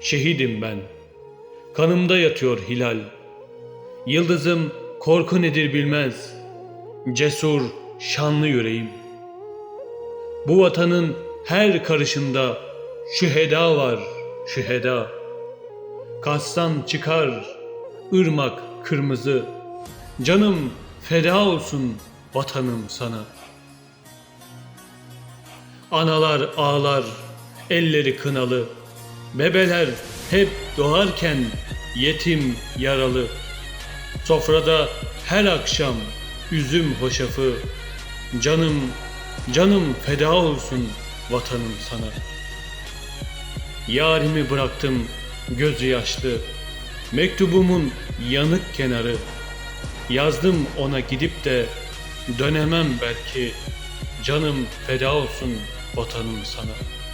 Şehidim ben. Kanımda yatıyor hilal. Yıldızım korku nedir bilmez. Cesur, şanlı yüreğim. Bu vatanın her karışında şüheda var, şüheda. Kastan çıkar ırmak kırmızı. Canım feda olsun vatanım sana. Analar ağlar, elleri kınalı. Bebeler hep doğarken yetim yaralı. Sofrada her akşam üzüm hoşafı. Canım, canım feda olsun vatanım sana. Yarimi bıraktım gözü yaşlı. Mektubumun yanık kenarı. Yazdım ona gidip de dönemem belki. Canım feda olsun vatanım sana.''